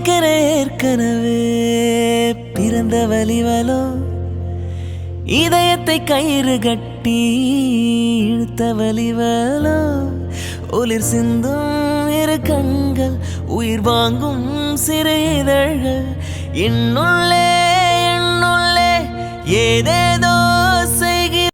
எனக்கென ஏற்கனவே. பிறந்த வலிவலோ இதயத்தை கயிறு கட்டி இழுத்த வலிவலோ ஒளிர் சிந்தும் இரு கண்கள் உயிர் வாங்கும் சிறு இதழ்கள் என்னுள்ளே என்னுள்ளே ஏதேதோ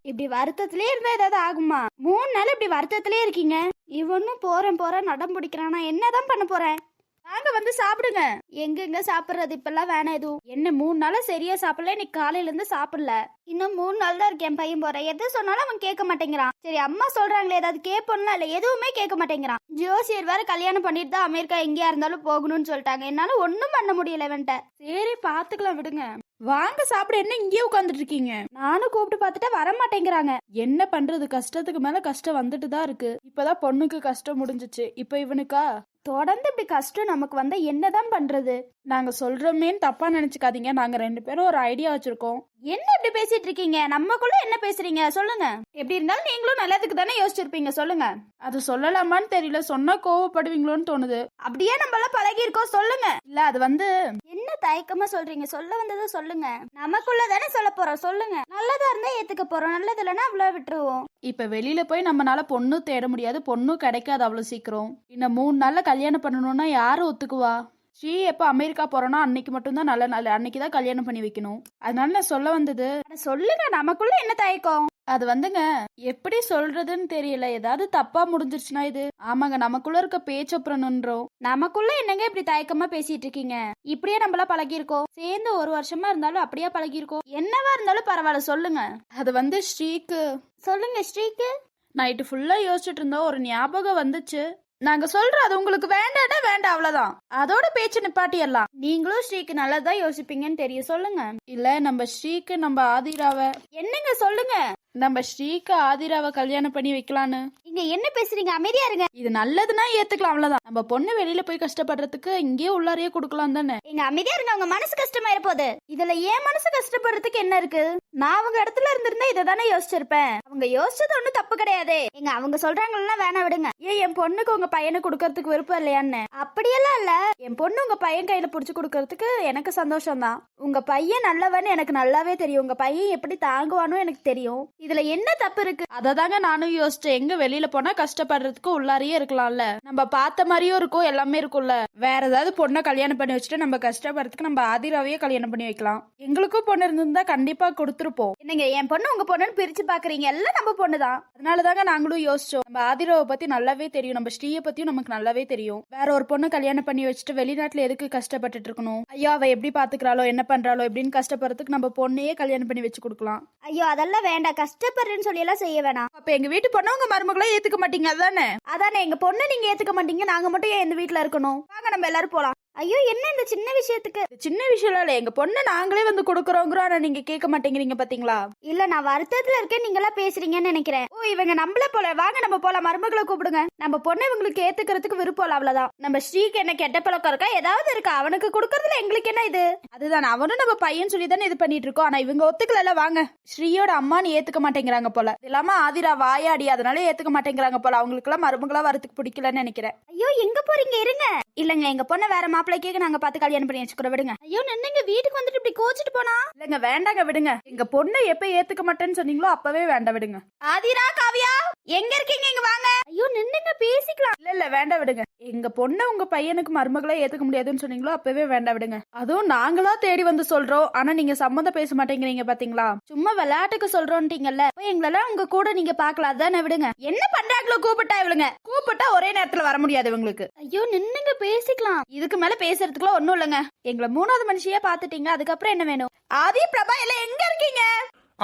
இப்படி வருத்தத்திலே இருந்தா ஏதாவது ஆகுமா? மூணு நாள் இப்படி வருத்தத்திலே இருக்கீங்க. இவனும் போறேன் போறேன் நடம் பிடிக்கிறானா? என்னதான் பண்ண போறேன்? வாங்க வந்து சாப்பிடுங்க. எங்கெங்க சாப்பிடுறது? இப்பெல்லாம் வேணாம் எதுவும். என்ன மூணு நாளா சரியா சாப்பிடல? இன்னைக்கு காலையில இருந்து சாப்பிடல. இன்னும் மூணு நாள் தான் இருக்கேன் பையன் போறேன் எது சொன்னாலும் அவன் கேட்க மாட்டேங்கிறான். சரி அம்மா சொல்றாங்களே ஏதாவது கேட்போம்னா இல்ல எதுவுமே கேட்க மாட்டேங்கிறான். ஜோசியர் வேற கல்யாணம் பண்ணிட்டு தான் அமெரிக்கா எங்கேயா இருந்தாலும் போகணும்னு சொல்லிட்டாங்க. என்னால ஒண்ணும் பண்ண முடியல இவன்ட்ட. சரி பாத்துக்கலாம் விடுங்க. வாங்க சாப்பிட என்ன இங்கேயே உட்காந்துட்டு இருக்கீங்க? நானும் கூப்பிட்டு பார்த்துட்டு வர மாட்டேங்கிறாங்க. என்ன பண்றது? கஷ்டத்துக்கு மேல கஷ்டம் வந்துட்டு தான் இருக்கு. இப்பதான் பொண்ணுக்கு கஷ்டம் முடிஞ்சுச்சு. இப்ப இவனுக்கா? தொடர்ந்து இப்படி கஷ்டம் நமக்கு வந்தா என்னதான் பண்றது? நாங்க சொல்றோமேன்னு தப்பா நினைச்சுக்காதீங்க. நாங்க ரெண்டு பேரும் ஒரு ஐடியா வச்சிருக்கோம். என்ன இப்படி பேசிட்டு இருக்கீங்க? நம்மக்குள்ள என்ன பேசுறீங்க? சொல்லுங்க. எப்படி இருந்தாலும் நீங்களும் நல்லதுக்கு தானே யோசிச்சிருப்பீங்க. சொல்லுங்க. அது சொல்லலாமான்னு தெரியல. சொன்னா கோவப்படுவீங்களோன்னு தோணுது. அப்படியே நம்மள பழகி இருக்கோம் சொல்லுங்க. இல்ல அது வந்து என்ன தயக்கமா சொல்றீங்க? சொல்ல வந்ததை சொல்லுங்க. நமக்குள்ள தானே சொல்ல போறோம். சொல்லுங்க. நல்லதா இருந்தா ஏத்துக்க போறோம். நல்லது இல்லைன்னா அவ்வளவு விட்டுருவோம். இப்ப வெளியில போய் நம்மனால பொண்ணு தேட முடியாது. பொண்ணும் கிடைக்காது அவ்வளவு சீக்கிரம். இன்னும் மூணு நாள்ல கல்யாணம் பண்ணணும்னா யாரு ஒத்துக்குவா? ஸ்ரீ எப்ப அமெரிக்கா போறோம்னா அன்னைக்கு மட்டும்தான் நல்ல நாள். அன்னைக்கு தான் கல்யாணம் பண்ணி வைக்கணும். அதனால நான் சொல்ல வந்தது சொல்லுங்க நமக்குள்ள என்ன தயக்கம்? அது வந்துங்க எப்படி சொல்றதுன்னு தெரியல. ஏதாவது தப்பா முடிஞ்சிருச்சுன்னா இது. ஆமாங்க நமக்குள்ள இருக்க பேச்சப்புறணுன்றோம் நமக்குள்ள என்னங்க இப்படி தயக்கமா பேசிட்டு இருக்கீங்க இப்படியே நம்மள பழகி இருக்கோம் சேர்ந்து ஒரு வருஷமா இருந்தாலும் அப்படியே பழகி இருக்கோம் என்னவா இருந்தாலும் பரவாயில்ல சொல்லுங்க. அது வந்து ஸ்ரீக்கு சொல்லுங்க ஸ்ரீக்கு. நைட்டு ஃபுல்லா யோசிச்சுட்டு இருந்தோம். ஒரு ஞாபகம் வந்துச்சு. நாங்க சொல்றோம் அது உங்களுக்கு வேண்டாம்னா வேண்டாம் அவ்வளவுதான். அதோட பேச்சு நிப்பாட்டியெல்லாம் நீங்களும் ஸ்ரீக்கு நல்லதா யோசிப்பீங்கன்னு தெரியும். சொல்லுங்க. இல்ல நம்ம ஸ்ரீக்கு நம்ம ஆதிராவை. என்னங்க சொல்லுங்க? நம்ம ஸ்ரீக்கு ஆதிராவை கல்யாணம் பண்ணி வைக்கலான்னு. இங்க என்ன பேசுறீங்க? அமைதியா இருங்க. இது நல்லதுன்னா ஏத்துக்கலாம் அவ்வளவுதான். நம்ம பொண்ணு வெளியில போய் கஷ்டப்படுறதுக்கு இங்கேயே உள்ளாரையே கொடுக்கலாம் தானே. எங்க அமைதியா இருங்க உங்க மனசு கஷ்டமா இருப்போது இதுல ஏன் மனசு கஷ்டப்படுறதுக்கு என்ன இருக்கு? நான் அவங்க இடத்துல இருந்திருந்தா இதை தானே யோசிச்சிருப்பேன். அவங்க யோசிச்சது ஒண்ணும் தப்பு கிடையாது. எங்க அவங்க சொல்றாங்கன்னா வேணா விடுங்க. ஏன் என் பொண்ணுக்கு உங்க பையனை கொடுக்கறதுக்கு விருப்பம் இல்லையான்னு. அப்படியெல்லாம் இல்ல. என் பொண்ணு உங்க பையன் கையில புடிச்சு கொடுக்கறதுக்கு எனக்கு சந்தோஷம் தான் உங்க பையன் நல்லவன்னு எனக்கு நல்லாவே தெரியும். உங்க பையன் எப்படி தாங்குவானோ எனக்கு தெரியும். இதுல என்ன தப்பு இருக்கு? அததாங்க நானும் யோசிச்சேன். எங்க வெளியில போனா கஷ்டப்படுறதுக்கு உள்ளாரையே இருக்கலாம்ல. நம்ம பார்த்த மாதிரியும் இருக்கும் எல்லாமே இருக்கும்ல. வேற ஏதாவது பொண்ணை கல்யாணம் பண்ணி வச்சுட்டு நம்ம கஷ்டப்படுறதுக்கு நம்ம ஆதிராவையே கல்யாணம் பண்ணி வைக்கலாம். எங்களுக்கும் பொண்ணு இருந்திருந்தா கண்டிப்பா கொடுத்துருப்போம். என்னங்க என் பொண்ணு உங்க பொண்ணுன்னு பிரிச்சு பாக்குறீங்க எல்லாம் நம்ம பொண்ணுதான். அதனாலதாங்க நாங்களும் யோசிச்சோம். நம்ம ஆதிராவை பத்தி நல்லாவே தெரியும். நம்ம ஸ்ரீயை பத்தியும் நமக்கு நல்லாவே தெரியும். வேற ஒரு பொண்ணு கல்யாணம் பண்ணி வச்சுட்டு வெளிநாட்டுல எதுக்கு கஷ்டப்பட்டுட்டு இருக்கணும்? ஐயோ அவ எப்படி பாத்துக்கிறாளோ என்ன பண்றாளோ எப்படின்னு கஷ்டப்படுறதுக்கு நம்ம பொண்ணையே கல்யாணம் பண்ணி வச்சு கொடுக்கலாம். ஐயோ அதெல்லாம் வேண்டாம். கஷ்டப்படுறேன்னு சொல்லி எல்லாம் செய்ய வேணாம். அப்ப எங்க வீட்டு பொண்ணு உங்க மருமகளை ஏத்துக்க மாட்டீங்க அதானே? அதானே எங்க பொண்ணு நீங்க ஏத்துக்க மாட்டீங்க நாங்க மட்டும் ஏன் இந்த வீட்ல இருக்கணும்? வாங்க நம்ம எல்லாரும் போலாம். ஐயோ என்ன இந்த சின்ன விஷயத்துக்கு? சின்ன விஷயம் இல்ல எங்க பொண்ணை நாங்களே வந்து கொடுக்குறோங்கிறோம் ஆனா நீங்க கேட்க மாட்டேங்கிறீங்க பாத்தீங்களா? இல்ல நான் வருத்தத்துல இருக்கேன் நீங்க எல்லாம் பேசுறீங்கன்னு நினைக்கிறேன். ஓ இவங்க நம்மள போல வாங்க நம்ம போலாம் மருமகளை கூப்பிடுங்க. நம்ம பொண்ணு இவங்களுக்கு ஏத்துக்கிறதுக்கு விருப்பம் இல்ல அவ்வளவுதான். நம்ம ஸ்ரீக்கு என்ன கெட்ட பழக்கம் இருக்கா? ஏதாவது இருக்கா? அவனுக்கு கொடுக்கறதுல எங்களுக்கு என்ன இது? அதுதான் அவனும் நம்ம பையன் சொல்லி தானே இது பண்ணிட்டு இருக்கோம் ஆனா இவங்க ஒத்துக்கல வாங்க. ஸ்ரீயோட அம்மான்னு ஏத்துக்க மாட்டேங்கிறாங்க போல. இல்லாம ஆதிரா வாயாடி அதனால ஏத்துக்க மாட்டேங்கிறாங்க போல. அவங்களுக்கு எல்லாம் மருமகளா வரதுக்கு பிடிக்கலன்னு நினைக்கிறேன். ஐயோ எங்க போறீங்க? இருங்க. இல்லங்க எங்க பொண்ணை வேற மாப்பிள்ளைக்கே நாங்க பார்த்து கல்யாணம் பண்ணி வச்சுக்கிறோம். விடுங்க. ஐயோ நின்னுங்க வீட்டுக்கு வந்துட்டு இப்படி கோச்சிட்டு போனா? இல்லங்க வேண்டாங்க விடுங்க. எங்க பொண்ணை எப்ப ஏத்துக்க மாட்டேன்னு சொன்னீங்களோ அப்பவே வேண்டாம் விடுங்க. ஆதிரா காவியா எங்க இருக்கீங்க? இங்க வாங்க. ஐயோ நின்னுங்க பேசிக்கலாம். இல்ல இல்ல வேண்டாம் விடுங்க. எங்க பொண்ணை உங்க பையனுக்கு மருமகளா ஏத்துக்க முடியாதுன்னு சொன்னீங்களோ அப்பவே வேண்டாம் விடுங்க. அதுவும் நாங்களா தேடி வந்து சொல்றோம். ஆனா நீங்க சம்மந்தம் பேச மாட்டேங்கிறீங்க பாத்தீங்களா? சும்மா விளையாட்டுக்கு சொல்றோன்ட்டீங்கல்ல அப்ப எங்களெல்லாம் உங்க கூட நீங்க பாக்கலாம் அதானே விடுங்க. என்ன பண்றாங்களோ கூப்பிட்டா இவளுங்க. கூப்பிட்டா ஒரே நேரத்துல வர முடியாது இவங்களுக்கு. ஐயோ நின்னுங்க பேசிக்கலாம். இதுக்கு மேல பேசுறதுக்குலாம் ஒண்ணும் இல்லைங்க. எங்களை மூணாவது மனுஷியா பாத்துட்டீங்க அதுக்கப்புறம் என்ன வேணும்? ஆதி பிரபா எல்லாம் எங்க இருக்கீங்க?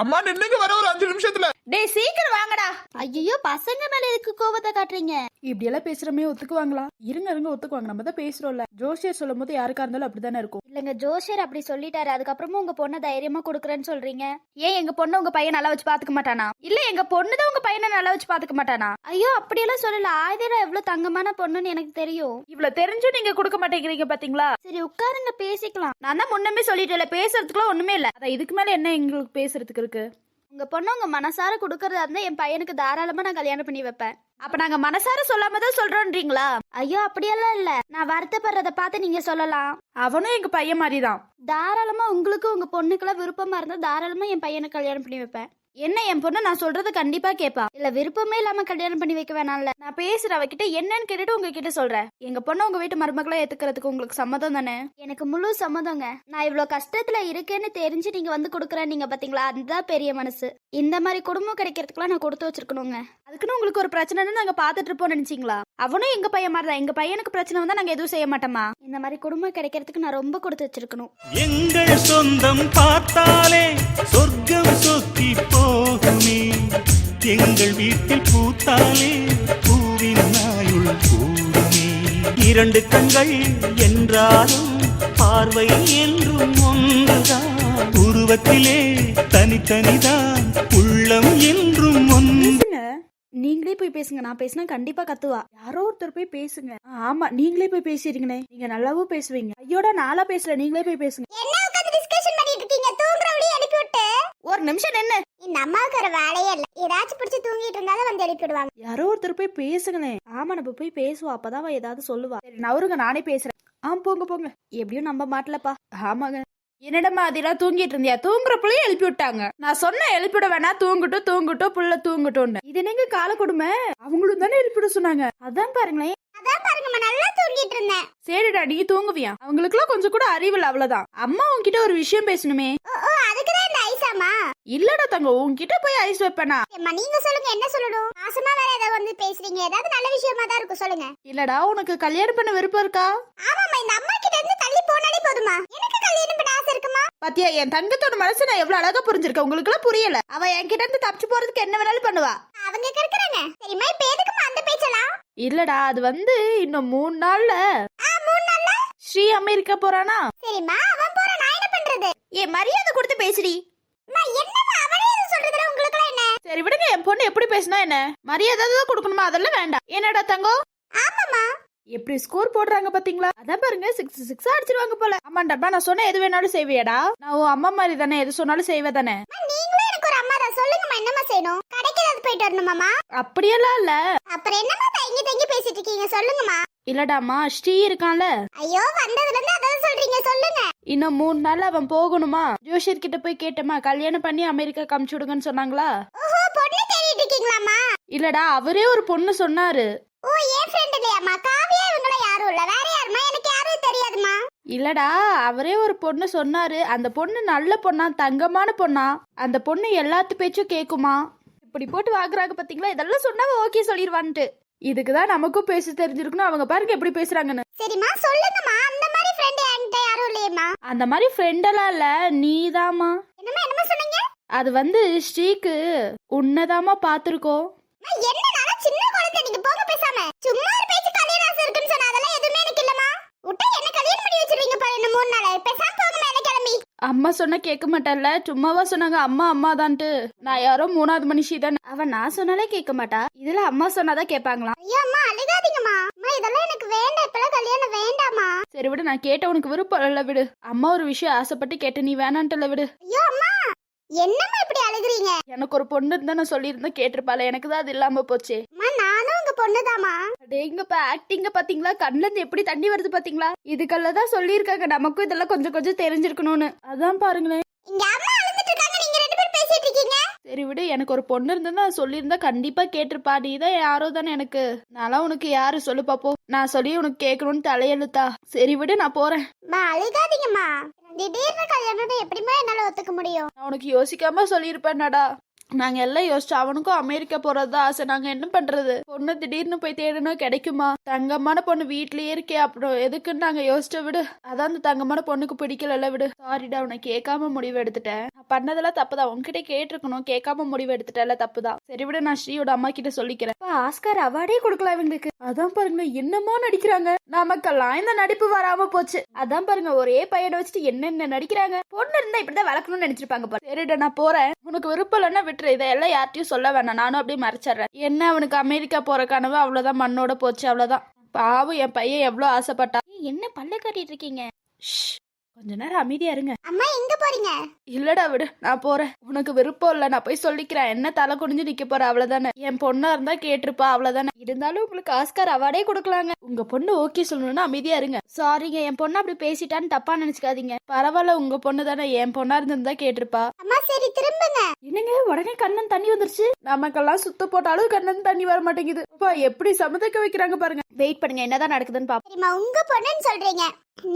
அம்மா நின்னுங்க வர ஒரு அஞ்சு நிமிஷத்துல. டேய் சீக்கிரம் வாங்கடா. ஐயோ பசங்க மேல எதுக்கு கோவத்தை காட்டுறீங்க? இப்படி எல்லாம் பேசுறமே ஒத்துக்குவாங்களா? இருங்க இருங்க ஒத்துக்குவாங்க. நம்ம தான் பேசுறோம்ல. ஜோசியர் சொல்லும் போது யாருக்கா இருந்தாலும் அப்படிதானே இருக்கும். இல்லங்க ஜோஷியர் அப்படி சொல்லிட்டாரு. அதுக்கப்புறமும் உங்க பொண்ணை தைரியமா கொடுக்குறேன்னு சொல்றீங்க. ஏன் எங்க பொண்ணு உங்க பையன் நல்லா வச்சு பாத்துக்க மாட்டானா? இல்ல எங்க பொண்ணு தான் உங்க பையனை நல்லா வச்சு பாத்துக்க மாட்டானா? ஐயோ அப்படியெல்லாம் சொல்லல. ஆயுதரா எவ்வளவு தங்கமான பொண்ணுன்னு எனக்கு தெரியும். இவ்வளவு தெரிஞ்சும் நீங்க கொடுக்க மாட்டேங்கிறீங்க பாத்தீங்களா? சரி உட்காருங்க பேசிக்கலாம். நான் தான் முன்னமே சொல்லிட்டேன்ல பேசுறதுக்குலாம் ஒண்ணுமே இல்ல. அதான் இதுக்கு மேல என்ன எங்களுக்கு பேசுறதுக்கு இருக்கு. உங்க பொண்ணு உங்க மனசார கொடுக்கறதா இருந்தா என் பையனுக்கு தாராளமா நான் கல்யாணம் பண்ணி வைப்பேன். அப்ப நாங்க மனசார சொல்லாம தான் சொல்றோன்றீங்களா? ஐயோ அப்படியெல்லாம் இல்ல. நான் வருத்தப்படுறத பார்த்து நீங்க சொல்லலாம். அவனும் எங்க பையன் மாதிரி தான் தாராளமா உங்களுக்கு உங்க பொண்ணுக்கெல்லாம் விருப்பமா இருந்தா தாராளமா என் பையனை கல்யாணம் பண்ணி வைப்பேன். என்ன என் பொண்ணு நான் சொல்றது கண்டிப்பா கேப்பா. இல்ல விருப்பமே இல்லாம கல்யாணம் பண்ணி வைக்க வேணாம்ல. நான் பேசுற அவகிட்ட என்னன்னு கேட்டுட்டு உங்ககிட்ட சொல்றேன். எங்க பொண்ணு உங்க வீட்டு மருமகளை ஏத்துக்கிறதுக்கு உங்களுக்கு சம்மதம் தானே? எனக்கு முழு சம்மதங்க. நான் இவ்வளவு கஷ்டத்துல இருக்கேன்னு தெரிஞ்சு நீங்க வந்து கொடுக்குறேன் நீங்க பாத்தீங்களா? அதுதான் பெரிய மனசு. இந்த மாதிரி குடும்பம் கிடைக்கிறதுக்குலாம் நான் கொடுத்து வச்சிருக்கணுங்க. அதுக்குன்னு உங்களுக்கு ஒரு பிரச்சனைன்னு நாங்க பாத்துட்டு இருப்போம் நினைச்சீங்களா? அவனும் எங்க பையன் மாதிரி தான் எங்க பையனுக்கு பிரச்சனை வந்தா நாங்க எதுவும் செய்ய மாட்டோமா இந்த மாதிரி குடும்பம் கிடைக்கிறதுக்கு நான் ரொம்ப கொடுத்து வச்சிருக்கணும். எங்கள் சொந்தம் பார்த்தாலே சொர்க்கம் சொத்தி போகுமே. எங்கள் வீட்டில் பூத்தாலே பூவின் நாயுள் கூடுமே. இரண்டு கண்கள் என்றாலும் பார்வை என்றும் ஒன்றுதான். உருவத்திலே தனித்தனிதான் உள்ளம் என்றும் ஒன்று. நீங்களே போய் பேசுங்க. நான் பேசினா கண்டிப்பா கத்துவா. யாரோ ஒருத்தர் போய் பேசுங்க. ஆமா நீங்களே போய் பேசிருங்கண்ணே. நீங்க நல்லாவும் பேசுவீங்க. ஐயோட நாளா பேசல. நீங்களே போய் பேசுங்க. ஒரு நிமிஷம் நின்னு. இந்த அம்மாவுக்கு ஒரு வேலையே இல்ல. ஏதாச்சும் பிடிச்சி தூங்கிட்டு இருந்தாலும் வந்து எழுப்பி விடுவாங்க. யாரோ ஒருத்தர் போய் பேசுங்களேன் ஆமா நம்ம போய் பேசுவோம். அப்பதான் ஏதாவது சொல்லுவா. சரி நவருங்க நானே பேசுறேன். ஆ போங்க போங்க. எப்படியும் நம்ப மாட்டலப்பா. ஆமாங்க. என்னடம்மா அதெல்லாம் தூங்கிட்டு இருந்தியா? தூங்குறப்பளையும் எழுப்பி விட்டாங்க. நான் சொன்ன எழுப்பிட வேணா தூங்கட்டும் தூங்கட்டும் புள்ள தூங்கட்டும்னு. இது என்னங்க கால கொடுமை? அவங்களும் தானே எழுப்பிட சொன்னாங்க. அதான் பாருங்களேன். அதான் பாருங்கம்மா நல்லா தூங்கிட்டு இருந்தேன். சரிடா நீ தூங்குவியா? அவங்களுக்குலாம் கொஞ்சம் கூட அறிவில்ல அவ்வளவுதான். அம்மா உன்கிட்ட ஒரு விஷயம் பேசணுமே. அதுக்குதான் இந்த ஐசாமா இல்லடா தங்க உன்கிட்ட போய் ஐஸ் வைப்பேனா? நீங்க சொல்லுங்க என்ன சொல்லணும்? மாசமா வேற ஏதாவது வந்து பேசுறீங்க. ஏதாவது நல்ல விஷயமா தான் இருக்கும் சொல்லுங்க. இல்லடா உனக்கு கல்யாணம் பண்ண விருப்பம் இருக்கா? ஆமாம்மா இந்த அம்மா கிட்ட இருந்து தள்ளி போனாலே போதுமா எனக்கு கல்யாணம் பண்ண ஆசை இருக்குமா பாத்தியா என் தங்கத்தோட மனசு நான் எவ்வளவு அழகா புரிஞ்சிருக்கேன். உங்களுக்கு எல்லாம் புரியல. அவ என்கிட்ட இருந்து தப்பிச்சு போறதுக்கு என்ன வேணாலும் பண்ணுவா. அவங்க கெடுக்குறாங்க. சரிம்மா இப்ப எதுக்குமா அந்த பேச்செல்லாம்? இல்லடா அது வந்து இன்னும் மூணு நாள்ல. மூணு நாள்ல? ஸ்ரீ அமெரிக்கா போறானா? சரிம்மா அவன் போற நான் என்ன பண்றது? ஏ மரியாதை கொடுத்து பேசுடி. அம்மா என்னம்மா அவனே சொல்றதுல உங்களுக்கு என்ன? சரி விடுங்க என் பொண்ணு எப்படி பேசினா என்ன? மரியாதை தான் கொடுக்கணுமா? அதெல்லாம் வேண்டாம். என்னடா தங்கம்? ஆமாம்மா. எப்படி ஸ்கோர் போடுறாங்க பாத்தீங்களா? அதான் பாருங்க சிக்ஸ் சிக்ஸ் அடிச்சிருவாங்க போல. ஆமாண்டப்பா நான் சொன்ன எது வேணாலும் செய்வியாடா? நான் உன் அம்மா மாதிரி தானே எது சொன்னாலும் செய்வே தானே? நீங்களும் எனக்கு ஒரு அம்மா தான். சொல்லுங்கம்மா என்னம்மா செய்யணும்? கடைக்கு ஏதாவது போயிட்டு வரணுமாம்மா அப்படியெல்லாம் இல்ல. அப்புறம் என்னம்மா தயங்கி தயங்கி பேசிட்டு இருக்கீங்க? சொல்லுங்கம்மா. இல்லடாமா ஸ்ரீ இருக்கான்ல. ஐயோ வந்ததுல இருந்து அதான் சொல்றீங்க சொல்லுங்க. இன்னும் மூணு நாள் அவன் போகணுமா? ஜோஷியர் கிட்ட போய் கேட்டமா கல்யாணம் பண்ணி அமெரிக்கா காமிச்சு விடுங்கன்னு சொன்னாங்களா? ஓஹோ பொண்ணு தேடிட்டு இருக்கீங்களாம்மா? இல்லடா அவரே ஒரு பொண்ணு சொன்னாரு. ஓ என் ஃப்ரெண்ட் இல்லையாம்மா? இல்ல வேற யாருமா? எனக்கு யாரும் தெரியாதுமா. இல்லடா அவரே ஒரு பொண்ணு சொன்னாரு. அந்த பொண்ணு நல்ல பொண்ணா தங்கமான பொண்ணா? அந்த பொண்ணு எல்லாத்து பேச்சும் கேக்குமா? இப்படி போட்டு வாங்குறாங்க பாத்தீங்களா? இதெல்லாம் சொன்னா ஓகே சொல்லிடுவான்ட்டு இதுக்குதான் நமக்கும் பேச தெரிஞ்சிருக்கணும் அவங்க பாருங்க எப்படி பேசுறாங்கன்னு. சரிம்மா சொல்லுங்கம்மா. அந்த மாதிரி ஃப்ரெண்ட் என்கிட்ட யாரும் இல்லையேம்மா. அந்த மாதிரி ஃப்ரெண்டெல்லாம் இல்ல நீதாம்மா. என்னம்மா என்னம்மா சொன்னீங்க? அது வந்து ஸ்ரீக்கு உன்னதாமா பாத்திருக்கோம். என்னனாலும் சின்ன குழந்தை நீங்க போங்க பேசாம சும்மா ஒரு பேச்சு கல்யாணம் ஆசை இருக்குன்னு சொன்னா அதெல்லாம் எதுவுமே எனக்கு இல்லம்மா. விட்டா என்ன கல்யாணம் பண்ணி வச்சிருவீங்க பாரு இன்னும் மூணு நாள். பேசாம போங்க மேல கிளம்பி. அம்மா சொன்னா கேட்க மாட்டல்ல சும்மாவா சொன்னாங்க அம்மா அம்மா தான்ட்டு நான் யாரோ மூணாவது மனுஷி தானே. அவன் நான் சொன்னாலே கேட்க மாட்டா. இதுல அம்மா சொன்னாதான் கேட்பாங்களாம் ஐயோ அம்மா அழுகாதீங்கம்மா. அம்மா இதெல்லாம் எனக்கு வேண்டாம். இப்பெல்லாம் கல்யாணம் வேண்டாம்மா. சரி விடு நான் கேட்ட உனக்கு விருப்பம் இல்ல விடு. அம்மா ஒரு விஷயம் ஆசைப்பட்டு கேட்ட நீ வேணான்ட்டுல விடு. ஐயோ அம்மா. என்னம்மா இப்படி அழுகுறீங்க? எனக்கு ஒரு பொண்ணு இருந்தா நான் சொல்லியிருந்தா கேட்டிருப்பாள. எனக்கு தான் அது இல்லாம போச்சே. அம்மா நானும் உங்க பொண்ணுதாம்மா. அடேங்கப்பா ஆக்டிங்க பாத்தீங்களா? கண்ணுல இருந்து எப்படி தண்ணி வருது பாத்தீங்களா? இதுக்கெல்லாம் தான் சொல்லியிருக்காங்க. நமக்கும் இதெல்லாம் கொஞ்சம் கொஞ்சம் தெரிஞ்சிருக்கணும்னு. அதான் பாருங்களேன். இங்க அம்மா அழுதுட்டு இருக்காங்க நீங்க ரெண்டு பேரும் பேசிட்டு இருக்கீங்க சரி விடு எனக்கு ஒரு பொண்ணு இருந்தா நான் சொல்லியிருந்தா கண்டிப்பா கேட்டிருப்பா. நீ தான் யாரோ தானே எனக்கு. நான்லாம் உனக்கு யாரு சொல்லு பாப்போம் நான் சொல்லி உனக்கு கேட்கணும்னு தலையெழுத்தா. சரி விடு நான் போறேன். அழுகாதீங்கம்மா. திடீர்னு கல்யாணம்னு எப்படிம்மா என்னால ஒத்துக்க முடியும்? நான் உனக்கு யோசிக்காம சொல்லியிருப்பேன்டா நாங்க எல்லாம் யோசிச்சோம் அவனுக்கும் அமெரிக்கா போறது ஆசை. நாங்க என்ன பண்றது? பொண்ணு திடீர்னு போய் தேடணும் கிடைக்குமா? தங்கமான பொண்ணு வீட்லயே இருக்கே. அப்புறம் எதுக்குன்னு நாங்க யோசிச்ச விடு. அதான் அந்த தங்கமான பொண்ணுக்கு பிடிக்கல விடு. சாரிடா உன்னை கேட்காம முடிவு எடுத்துட்டேன். நான் பண்ணதெல்லாம் தப்புதான். உன்கிட்ட கேட்டிருக்கணும். கேட்காம முடிவு எடுத்துட்டேன்ல தப்புதான். சரி விட நான் ஸ்ரீயோட அம்மா கிட்ட சொல்லிக்கிறேன். ஆஸ்கார் அவார்டே கொடுக்கலாம் இவங்களுக்கு. அதான் பாருங்க என்னமோ நடிக்கிறாங்க? நமக்கெல்லாம் இந்த நடிப்பு வராம போச்சு. அதான் பாருங்க ஒரே பையனை வச்சுட்டு என்னென்ன நடிக்கிறாங்க? பொண்ணு இருந்தா இப்படிதான் வளர்க்கணும்னு நினைச்சிருப்பாங்க சரிடா நான் போறேன். உனக்கு விருப்பம் இல்லைன்னா விட்டுரு. இதெல்லாம் யார்ட்டையும் சொல்ல வேணாம். நானும் அப்படியே மறைச்சிடுறேன். என்ன அவனுக்கு அமெரிக்கா போற கனவு? அவ்வளவுதான் மண்ணோட போச்சு அவ்வளவுதான். பாவம் என் பையன் எவ்வளவு ஆசைப்பட்டா என்ன பல்ல காட்டிட்டு இருக்கீங்க. கொஞ்ச நேரம் அமைதியா இருங்க. அம்மா எங்க போறீங்க? இல்லடா விடு நான் போறேன். உனக்கு விருப்பம் இல்ல நான் போய் சொல்லிக்கிறேன். என்ன தலை குனிஞ்சு நிக்க போற அவ்வளவுதானே என் பொண்ணா இருந்தா கேட்டிருப்பா அவ்வளவுதானே இருந்தாலும் உங்களுக்கு ஆஸ்கார் அவார்டே கொடுக்கலாங்க. உங்க பொண்ணு ஓகே சொல்லணும்னா அமைதியா இருங்க. சாரிங்க என் பொண்ணு அப்படி பேசிட்டான்னு தப்பா நினைச்சுக்காதீங்க. பரவாயில்ல உங்க பொண்ணு தானே. என் பொண்ணா இருந்திருந்தா கேட்டிருப்பா. அம்மா சரி திரும்புங்க. என்னங்க உடனே கண்ணன் தண்ணி வந்துருச்சு? நமக்கெல்லாம் சுத்த போட்டாலும் கண்ணன் தண்ணி வர மாட்டேங்குது அப்பா எப்படி சமதக்க வைக்கிறாங்க பாருங்க. வெயிட் பண்ணுங்க என்னதான் நடக்குதுன்னு பாப்போம். சரிம்மா உங்க பொண்ணுன்னு சொல்றீங்க.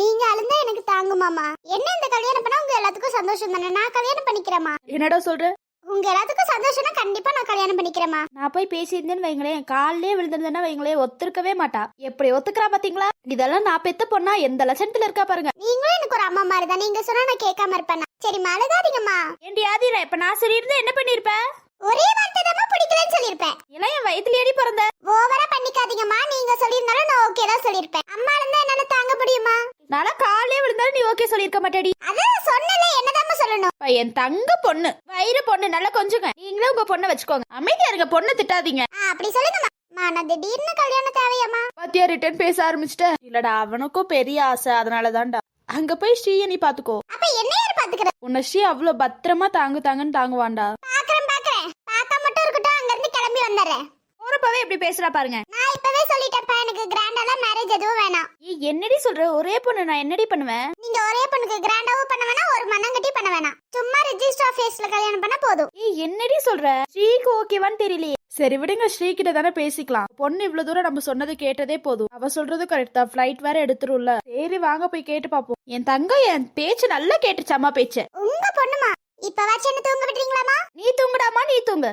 நீங்க அழுந்தா எனக்கு தாங்குமாமா என்ன இந்த கல்யாணம் பண்ணா உங்க எல்லாத்துக்கும் சந்தோஷம் தானே? நான் கல்யாணம் பண்ணிக்கிறேம்மா. என்னடா சொல்ற? உங்க எல்லாத்துக்கும் சந்தோஷம்னா கண்டிப்பா நான் கல்யாணம் பண்ணிக்கிறேம்மா. நான் போய் பேசியிருந்தேன்னு வைங்களேன் காலிலே விழுந்திருந்தேன்னா வைங்களேன் ஒத்துருக்கவே மாட்டா. எப்படி ஒத்துக்கிறா பாத்தீங்களா? இதெல்லாம் நான் பெத்த பொண்ணா எந்த லட்சணத்துல இருக்கா பாருங்க. நீங்களும் எனக்கு ஒரு அம்மா மாதிரி தான் நீங்க சொன்னா நான் கேட்காம இருப்பேனா? சரிம்மா அழுகாதீங்கம்மா ஏண்டி ஆதிரா இப்ப நான் சரி இருந்தா என்ன பண்ணிருப்ப ஒரே வார்த்தை தான் பிடிக்கலன்னு சொல்லியிருப்பேன். எல்லாம் என் வயித்துல ஏடி பிறந்த. ஓவரா பண்ணிக்காதீங்கம்மா. நீங்க சொல்லியிருந்தாலும் நான் ஓகே தான் சொல்லியிருப்பேன். அம்மா இருந்தா என்னால தாங்க முடியுமா? நாளா காலே விழுந்தாலும் நீ ஓகே சொல்லிருக்க மாட்டேடி. அதான் சொன்னல என்னதாம்மா சொல்லணும்? என் தங்க பொண்ணு வயிறு பொண்ணு நல்லா கொஞ்சுங்க. நீங்களே உங்க பொண்ணை வச்சுக்கோங்க. அமைதியா இருங்க பொண்ணை திட்டாதீங்க. அப்படி சொல்லுங்கம்மா. அம்மா, நான் திடீர்னு கல்யாணம் தேவையாம்மா. பாத்தியா ரிட்டர்ன் பேச ஆரம்பிச்சிட்ட இல்லடா அவனுக்கும் பெரிய ஆசை அதனாலதான்டா. அங்க போய் ஸ்ரீய நீ பாத்துக்கோ. அப்ப என்ன யார் பாத்துக்கிறேன் உன்னை ஸ்ரீ அவ்வளவு பத்திரமா தாங்கு தாங்கன்னு தாங்குவான்டா. பாக்குறேன் பாக்குறேன். பார்த்தா மட்டும் இருக்கட்டும் அங்க இருந்து கிளம்பி வந்துடுறேன். போறப்பவே எப்படி பேசுறா பாருங்க. நான் இப்பவே சொல்லிட்டேன்ப்பா எனக்கு கிராண்டாலாம் மேரேஜ் எதுவும் வேணாம். ஏய், என்னடி சொல்ற? ஒரே பொண்ணு நான் என்னடி பண்ணுவேன்? நீங்க ஒரே பொண்ணுக்கு கிராண்டாவும் பண்ண வேணாம் ஒரு மண்ணங்கட்டி பண்ண வேணாம். சும்மா ரிஜிஸ்டர் ஆபீஸ்ல கல்யாணம் பண்ணா போதும். ஏய் என்னடி சொல்ற? ஸ்ரீக்கு ஓகேவான்னு தெரியலையே. சரி விடுங்க ஸ்ரீ கிட்ட தானே பேசிக்கலாம். பொண்ணு இவ்வளவு தூரம் நம்ம சொன்னது கேட்டதே போதும். அவ சொல்றது கரெக்ட் தான். ஃபிளைட் வேற எடுத்துரும்ல. சரி வாங்க போய் கேட்டு பாப்போம். என் தங்கம் என் பேச்சு நல்லா கேட்டுச்சு அம்மா பேச்சு. உங்க பொண்ணுமா? இப்ப வச்சு என்ன தூங்க விடுறீங்களாமா நீ தூங்குடாமா நீ தூங்கு.